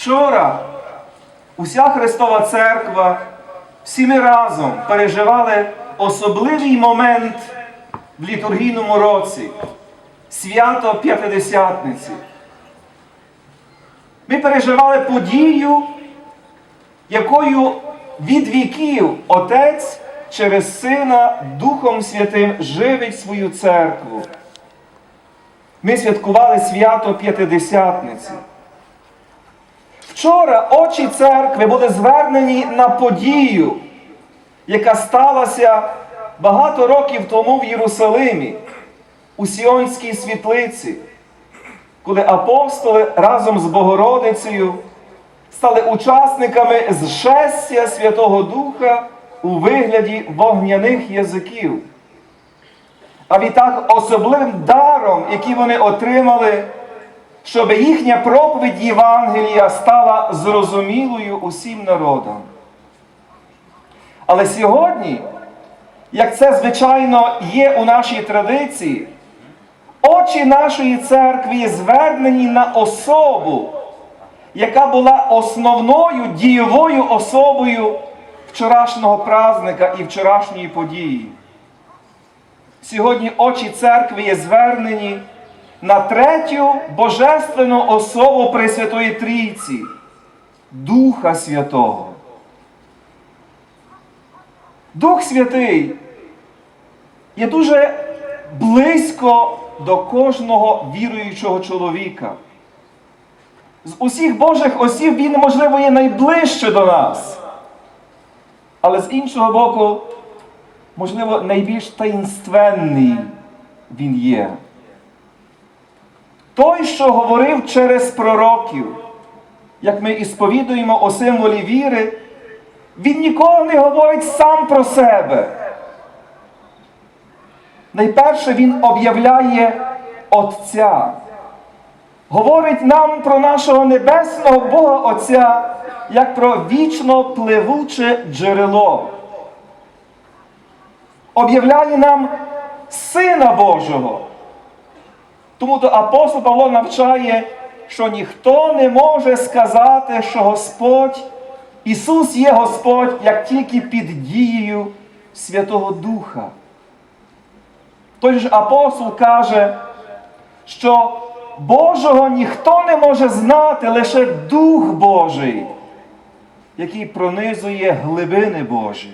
Вчора уся Христова Церква всі ми разом переживали особливий момент в літургійному році свято П'ятидесятниці. Ми переживали подію, якою від віків Отець через Сина Духом Святим живить свою церкву. Ми святкували свято П'ятидесятниці. Вчора очі церкви були звернені на подію, яка сталася багато років тому в Єрусалимі, у Сіонській світлиці, коли апостоли разом з Богородицею стали учасниками зшестя Святого Духа у вигляді вогняних язиків. А відтак особливим даром, який вони отримали, щоб їхня проповідь Євангелія стала зрозумілою усім народам. Але сьогодні, як це звичайно є у нашій традиції, очі нашої церкви звернені на особу, яка була основною дієвою особою вчорашнього празника і вчорашньої події. Сьогодні очі церкви є звернені на третю божественну особу Пресвятої Трійці Духа Святого. Дух Святий є дуже близько до кожного віруючого чоловіка. З усіх Божих осіб він, можливо, є найближче до нас. Але з іншого боку, можливо, найбільш таїнственний він є. Той, що говорив через пророків, як ми і сповідуємо у символі віри, він ніколи не говорить сам про себе. Найперше він об'являє Отця. Говорить нам про нашого небесного Бога Отця, як про вічно пливуче джерело. Об'являє нам Сина Божого. Тому то апостол Павло навчає, що ніхто не може сказати, що Господь, Ісус є Господь, як тільки під дією Святого Духа. Той ж апостол каже, що Божого ніхто не може знати, лише Дух Божий, який пронизує глибини Божі.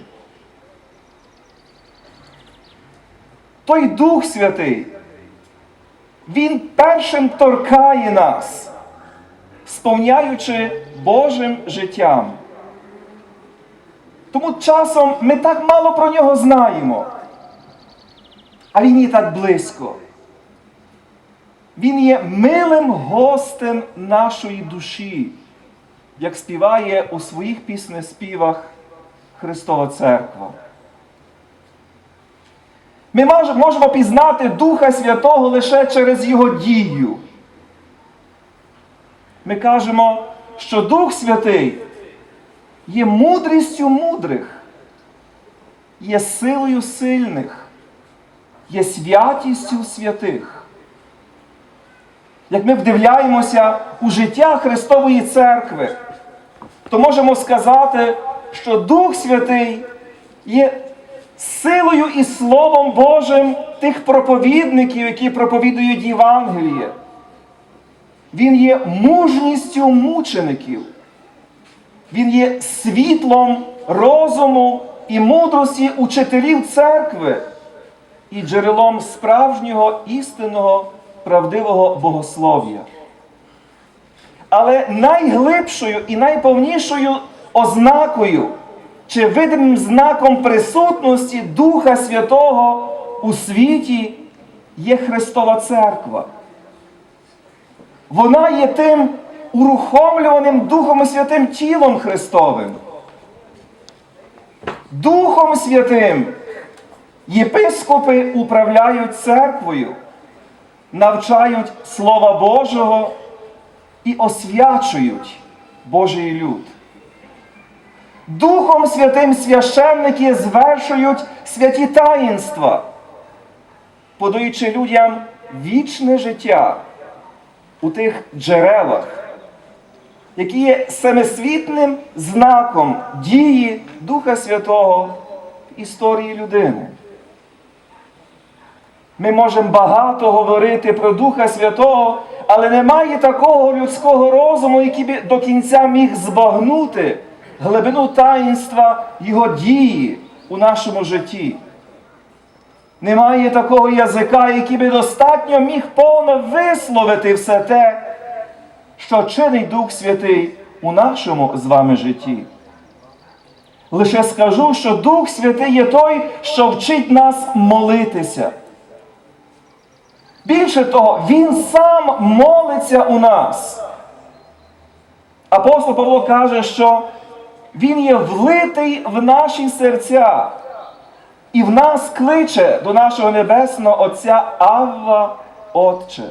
Той Дух Святий, Він першим торкає нас, сповняючи Божим життям. Тому часом ми так мало про нього знаємо, а він є так близько. Він є милим гостем нашої душі, як співає у своїх піснеспівах Христова Церква. Ми можемо пізнати Духа Святого лише через Його дію. Ми кажемо, що Дух Святий є мудрістю мудрих, є силою сильних, є святістю святих. Як ми вдивляємося у життя Христової Церкви, то можемо сказати, що Дух Святий є силою і Словом Божим тих проповідників, які проповідують Євангеліє. Він є мужністю мучеників. Він є світлом розуму і мудрості учителів церкви і джерелом справжнього істинного правдивого богослов'я. Але найглибшою і найповнішою ознакою чи видимим знаком присутності Духа Святого у світі є Христова Церква. Вона є тим урухомлюваним Духом Святим тілом Христовим. Духом Святим єпископи управляють церквою, навчають Слова Божого і освячують Божий люд. Духом Святим священники звершують святі таїнства, подаючи людям вічне життя у тих джерелах, які є семисвітним знаком дії Духа Святого в історії людини. Ми можемо багато говорити про Духа Святого, але немає такого людського розуму, який би до кінця міг збагнути глибину таїнства Його дії у нашому житті. Немає такого язика, який би достатньо міг повно висловити все те, що чинить Дух Святий у нашому з вами житті. Лише скажу, що Дух Святий є той, що вчить нас молитися. Більше того, Він сам молиться у нас. Апостол Павло каже, що Він є влитий в наші серця і в нас кличе до нашого Небесного Отця Авва Отче.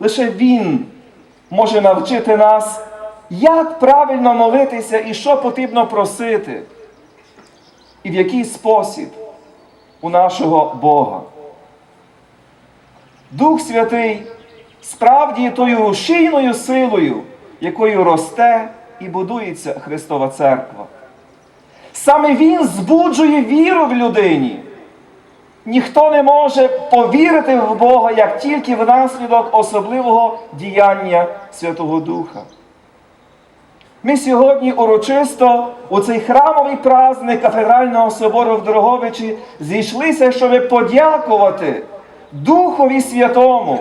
Лише Він може навчити нас, як правильно молитися і що потрібно просити, і в який спосіб у нашого Бога. Дух Святий справді тою рушійною силою, якою росте і будується Христова Церква. Саме Він збуджує віру в людині. Ніхто не може повірити в Бога як тільки внаслідок особливого діяння Святого Духа. Ми сьогодні урочисто у цей храмовий праздник кафедрального собору в Дороговичі зійшлися, щоб подякувати Духові Святому,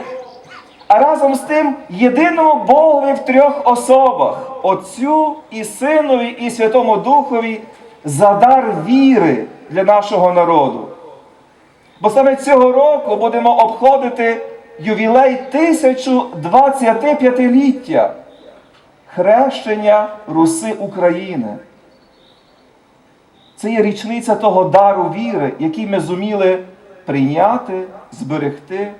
а разом з тим єдиному Богові в трьох особах Отцю і Синові і Святому Духові за дар віри для нашого народу. Бо саме цього року будемо обходити ювілей 1025-ліття хрещення Руси України. Це є річниця того дару віри, який ми зуміли прийняти, зберегти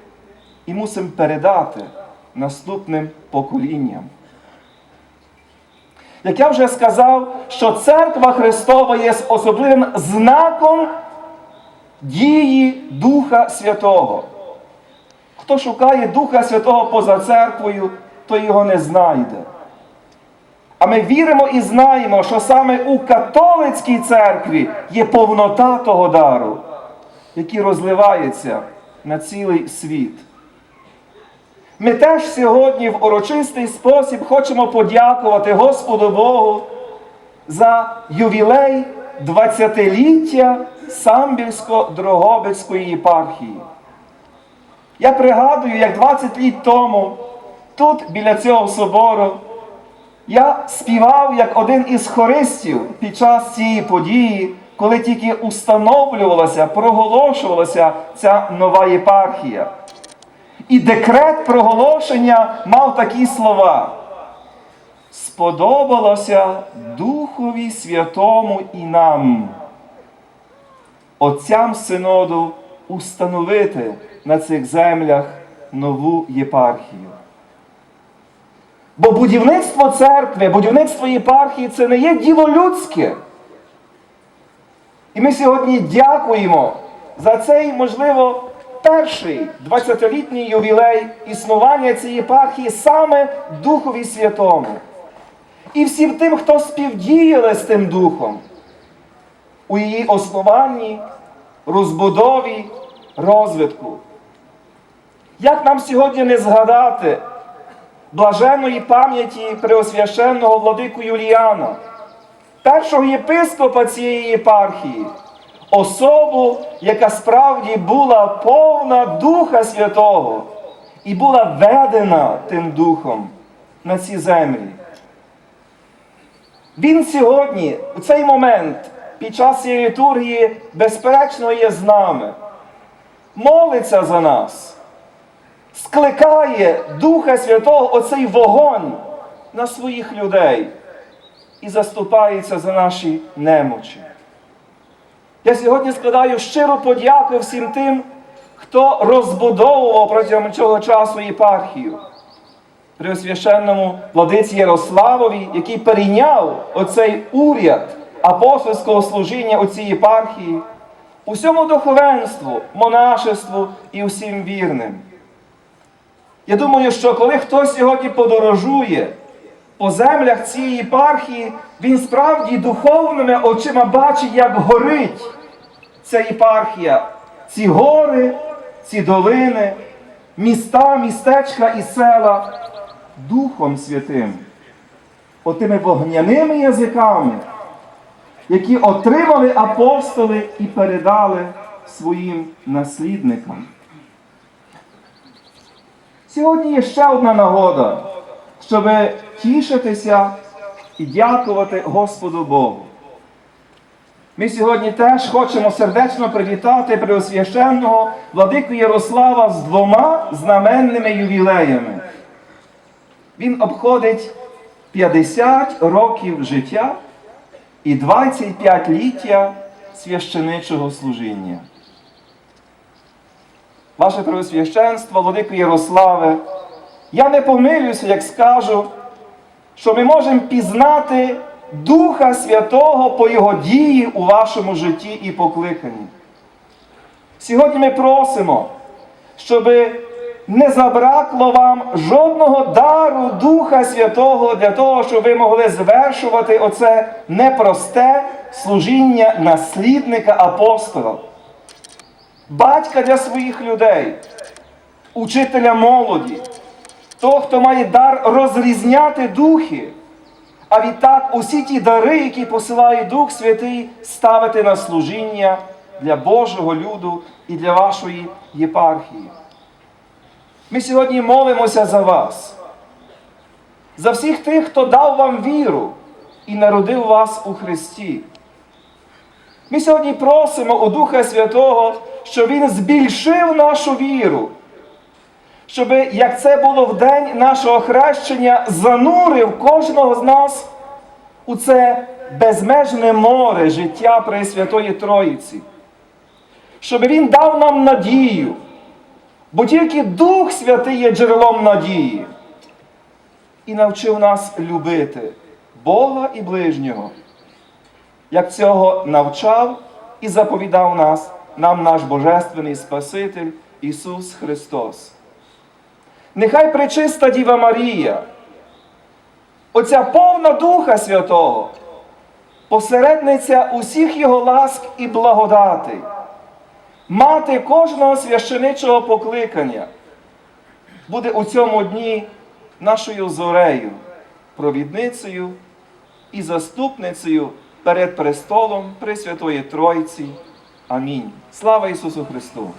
і мусимо передати наступним поколінням. Як я вже сказав, що церква Христова є особливим знаком дії Духа Святого. Хто шукає Духа Святого поза церквою, той його не знайде. А ми віримо і знаємо, що саме у католицькій церкві є повнота того дару, який розливається на цілий світ. Ми теж сьогодні в урочистий спосіб хочемо подякувати Господу Богу за ювілей 20-ліття Самбірсько-Дрогобицької єпархії. Я пригадую, як 20 літ тому, тут, біля цього собору, я співав як один із хористів під час цієї події, коли тільки установлювалася, проголошувалася ця нова єпархія. І декрет проголошення мав такі слова. Сподобалося Духові Святому і нам, отцям синоду, установити на цих землях нову єпархію. Бо будівництво церкви, будівництво єпархії це не є діло людське. І ми сьогодні дякуємо за цей, можливо, перший 20-літній ювілей існування цієї єпархії саме Духові Святому. І всім тим, хто співдіяли з тим Духом у її основанні, розбудові, розвитку. Як нам сьогодні не згадати блаженної пам'яті Преосвященного владику Юліана, першого єпископа цієї єпархії, особу, яка справді була повна Духа Святого і була ведена тим Духом на ці землі. Він сьогодні, у цей момент, під час цієї літургії, безперечно є з нами, молиться за нас, скликає Духа Святого оцей вогонь на своїх людей і заступається за наші немочі. Я сьогодні складаю щиру подяку всім тим, хто розбудовував протягом цього часу єпархію. Преосвященному владиці Ярославові, який перейняв оцей уряд апостольського служіння у цій єпархії, усьому духовенству, монашеству і усім вірним. Я думаю, що коли хтось сьогодні подорожує по землях цієї єпархії, він справді духовними очима бачить, як горить ця єпархія, ці гори, ці долини, міста, містечка і села Духом Святим, отими вогняними язиками, які отримали апостоли і передали своїм наслідникам. Сьогодні є ще одна нагода, щоб тішитися і дякувати Господу Богу. Ми сьогодні теж хочемо сердечно привітати Преосвященного владику Ярослава з двома знаменними ювілеями. Він обходить 50 років життя і 25 ліття священичого служіння. Ваше Преосвященство, владико Ярославе, я не помилюся, як скажу, що ми можемо пізнати Духа Святого по Його дії у вашому житті і покликанні. Сьогодні ми просимо, щоб не забракло вам жодного дару Духа Святого для того, щоб ви могли звершувати оце непросте служіння наслідника апостола, батька для своїх людей, учителя молоді, того, хто має дар розрізняти духи. А відтак усі ті дари, які посилає Дух Святий, ставити на служіння для Божого люду і для вашої єпархії. Ми сьогодні молимося за вас, за всіх тих, хто дав вам віру і народив вас у Христі. Ми сьогодні просимо у Духа Святого, щоб Він збільшив нашу віру, щоб, як це було в день нашого хрещення, занурив кожного з нас у це безмежне море життя Пресвятої Троїці, щоб Він дав нам надію, бо тільки Дух Святий є джерелом надії і навчив нас любити Бога і ближнього, як цього навчав і заповідав нас, нам наш Божественний Спаситель Ісус Христос. Нехай пречиста Діва Марія, оця повна Духа Святого, посередниця усіх Його ласк і благодати, мати кожного священичого покликання, буде у цьому дні нашою зорею, провідницею і заступницею перед престолом Пресвятої Тройці. Амінь. Слава Ісусу Христу!